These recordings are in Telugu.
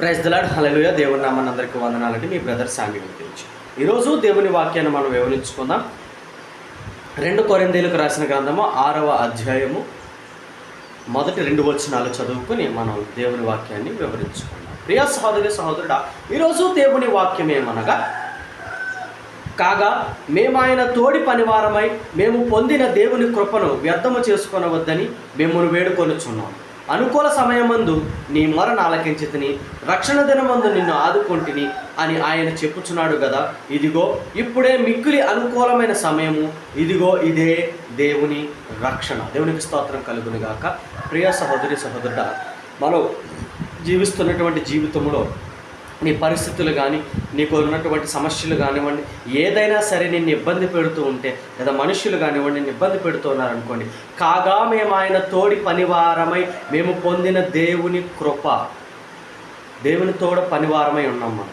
ప్రైజ్ దలాడ్ హలలుయ దేవుని నామని అందరికీ వందనాలంటే మీ బ్రదర్ శామ్యుల్ గురించి ఈరోజు దేవుని వాక్యాన్ని మనం వివరించుకుందాం. రెండు కొరిందేలకు రాసిన గ్రంథము ఆరవ అధ్యాయము మొదటి రెండు వచనాలు చదువుకుని మనం దేవుని వాక్యాన్ని వివరించుకుందాం. ప్రియ సహోదరి సహోదరుడా ఈరోజు దేవుని వాక్యం ఏమనగా కాగా మేము ఆయన తోడి పనివారమై మేము పొందిన దేవుని కృపను వ్యర్థము చేసుకొనవద్దని మిమ్మల్ని వేడుకొనుచున్నాం. అనుకూల సమయమందు నీ మొర నాలకించితిని రక్షణ దినమందు నిన్ను ఆదుకొంటిని అని ఆయన చెప్పుచున్నాడు కదా ఇదిగో ఇప్పుడే మిక్కులి అనుకూలమైన సమయము. ఇదిగో ఇదే దేవుని రక్షణ. దేవునికి స్తోత్రం కలుగునుగాక. ప్రియ సహోదరి సహోదరుడ మనం జీవిస్తున్నటువంటి జీవితంలో నీ పరిస్థితులు కానీ నీకు ఉన్నటువంటి సమస్యలు కానివ్వండి ఏదైనా సరే నిన్ను ఇబ్బంది పెడుతూ ఉంటే లేదా మనుషులు కానివ్వండి నిన్ను ఇబ్బంది పెడుతున్నారనుకోండి కాగా మేము ఆయన తోడి పనివారమై మేము పొందిన దేవుని కృప. దేవుని తోడ పనివారమై ఉన్నాం మనం.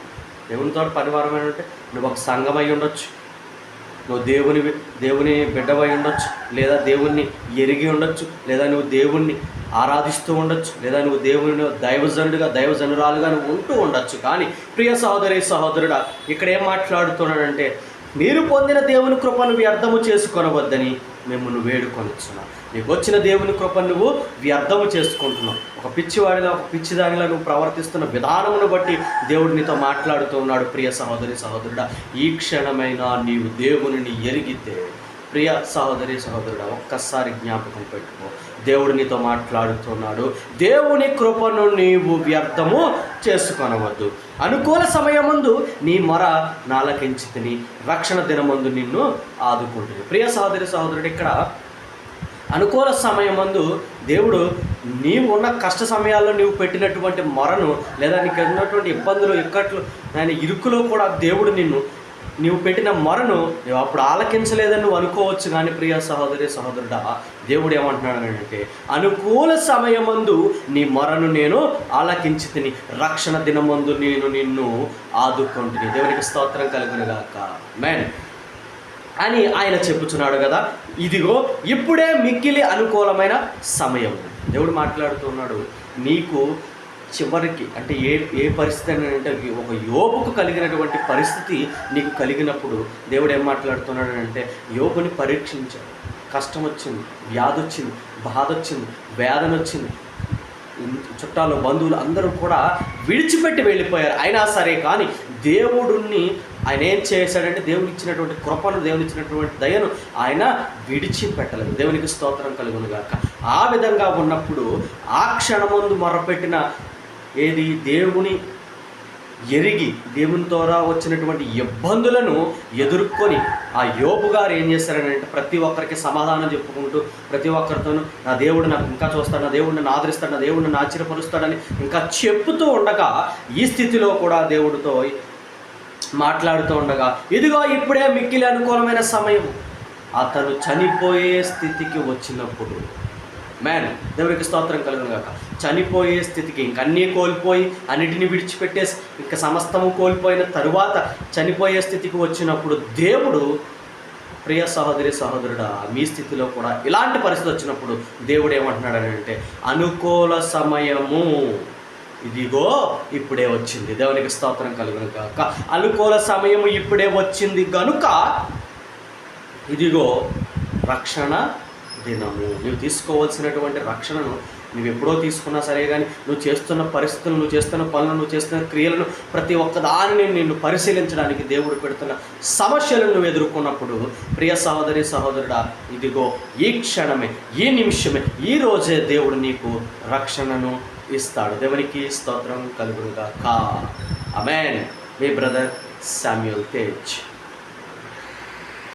దేవుని తోడ పనివారమై ఉంటే నువ్వు ఒక సంఘమై ఉండొచ్చు. నువ్వు దేవుని దేవుని బిడ్డవై ఉండొచ్చు లేదా దేవుణ్ణి ఎరిగి ఉండొచ్చు లేదా నువ్వు దేవుణ్ణి ఆరాధిస్తూ ఉండొచ్చు లేదా నువ్వు దేవుని దైవజనుడిగా దైవజనురాలుగా నువ్వు ఉంటూ ఉండొచ్చు. కానీ ప్రియ సహోదరి సహోదరుడా ఇక్కడ ఏం మాట్లాడుతున్నాడంటే మీరు పొందిన దేవుని కృపను వ్యర్థము చేసుకొనవద్దని మిమ్మల్ని వేడుకొనిచ్చున్నాను నీకు వచ్చిన దేవుని కృపను నువ్వు వ్యర్థము చేసుకుంటున్నావు. ఒక పిచ్చివాడిలా ఒక పిచ్చిదానిలా నువ్వు ప్రవర్తిస్తున్న విధానమును బట్టి దేవుడు నీతో మాట్లాడుతూ ఉన్నాడు. ప్రియ సహోదరి సహోదరుడా ఈ క్షణమైన నీవు దేవునిని ఎరిగితే ప్రియ సహోదరి సహోదరుడు ఒక్కసారి జ్ఞాపకం పెట్టుకో. దేవుడు నీతో మాట్లాడుతున్నాడు. దేవుని కృపను నీవు వ్యర్థము చేసుకొనవద్దు. అనుకూల సమయముందు నీ మొర నాలకించి తిని రక్షణ దినమందు నిన్ను ఆదుకుంటుంది ప్రియ సహోదరి సహోదరుడు ఇక్కడ అనుకూల సమయమందు దేవుడు నీవు ఉన్న కష్ట సమయాల్లో నీవు పెట్టినటువంటి మొరను లేదా నీకు ఉన్నటువంటి ఇబ్బందులు ఇక్కట్లు ఆయన ఇరుకులో కూడా దేవుడు నిన్ను నీవు పెట్టిన మొరను నువ్వు అప్పుడు ఆలకించలేదని నువ్వు అనుకోవచ్చు కానీ ప్రియ సహోదరి సహోదరుడా దేవుడు ఏమంటున్నాడు అంటే అనుకూల సమయమందు నీ మొరను నేను ఆలకించి తిని రక్షణ దినమందు నేను నిన్ను ఆదుకుంటుని. దేవునికి స్తోత్రం కలుగునుగాక మ్యాన్ అని ఆయన చెప్పుచున్నాడు కదా ఇదిగో ఇప్పుడే మిక్కిలి అనుకూలమైన సమయం. దేవుడు మాట్లాడుతున్నాడు నీకు చివరికి అంటే ఏ ఏ పరిస్థితి అంటే ఒక యోగుకు కలిగినటువంటి పరిస్థితి నీకు కలిగినప్పుడు దేవుడు ఏం మాట్లాడుతున్నాడు అంటే యోగుని పరీక్షించాడు. కష్టం వచ్చింది వ్యాధి వచ్చింది బాధ వచ్చింది వేదన వచ్చింది చుట్టాలు బంధువులు అందరూ కూడా విడిచిపెట్టి వెళ్ళిపోయారు. అయినా సరే కానీ దేవుడిని ఆయన ఏం చేశాడంటే దేవుడు ఇచ్చినటువంటి కృపను దేవుని ఇచ్చినటువంటి దయను ఆయన విడిచిపెట్టలేదు. దేవునికి స్తోత్రం కలుగును గాక. ఆ విధంగా ఉన్నప్పుడు ఆ క్షణమందు మొరపెట్టిన ఏది? దేవుని ఎరిగి దేవుని ద్వారా వచ్చినటువంటి ఇబ్బందులను ఎదుర్కొని ఆ యోపు గారు ఏం చేస్తారనంటే ప్రతి ఒక్కరికి సమాధానం చెప్పుకుంటూ ప్రతి ఒక్కరితోనూ నా దేవుడు నాకు ఇంకా చూస్తాడు నా దేవుడు నన్ను ఆదరిస్తాడు నా దేవుడు నన్ను ఆశ్చర్యపరుస్తాడని ఇంకా చెప్తూ ఉండగా ఈ స్థితిలో కూడా దేవుడితో మాట్లాడుతూ ఉండగా ఇదిగో ఇప్పుడే మిక్కిలి అనుకూలమైన సమయం. అతను చనిపోయే స్థితికి వచ్చినప్పుడు మ్యాన్ దేవుడికి స్తోత్రం కలుగును కాక చనిపోయే స్థితికి ఇంక అన్నీ కోల్పోయి అన్నిటిని విడిచిపెట్టేసి ఇంకా సమస్తము కోల్పోయిన తరువాత చనిపోయే స్థితికి వచ్చినప్పుడు దేవుడు ప్రియ సహోదరి సహోదరుడా మీ స్థితిలో కూడా ఇలాంటి పరిస్థితి వచ్చినప్పుడు దేవుడు ఏమంటున్నాడు అంటే అనుకూల సమయము. ఇదిగో ఇప్పుడే వచ్చింది. దేవునికి స్తోత్రం కలుగును కాక అనుకూల సమయము ఇప్పుడే వచ్చింది గనుక ఇదిగో రక్షణ దినము నువ్వు తీసుకోవాల్సినటువంటి రక్షణను నువ్వు ఎప్పుడో తీసుకున్నా సరే కానీ నువ్వు చేస్తున్న పరిస్థితులు నువ్వు చేస్తున్న పనులు నువ్వు చేస్తున్న క్రియలను ప్రతి ఒక్కదాన్ని నిన్ను పరిశీలించడానికి దేవుడు పెడుతున్న సమస్యలను నువ్వు ఎదుర్కొన్నప్పుడు ప్రియ సహోదరి సహోదరుడా ఇదిగో ఈ క్షణమే ఈ నిమిషమే ఈ రోజే దేవుడు నీకు రక్షణను ఇస్తాడు. దేవునికి స్తోత్రం కలుగునుగా కా అమెన్ మీ బ్రదర్ శామ్యుల్ తేజ్.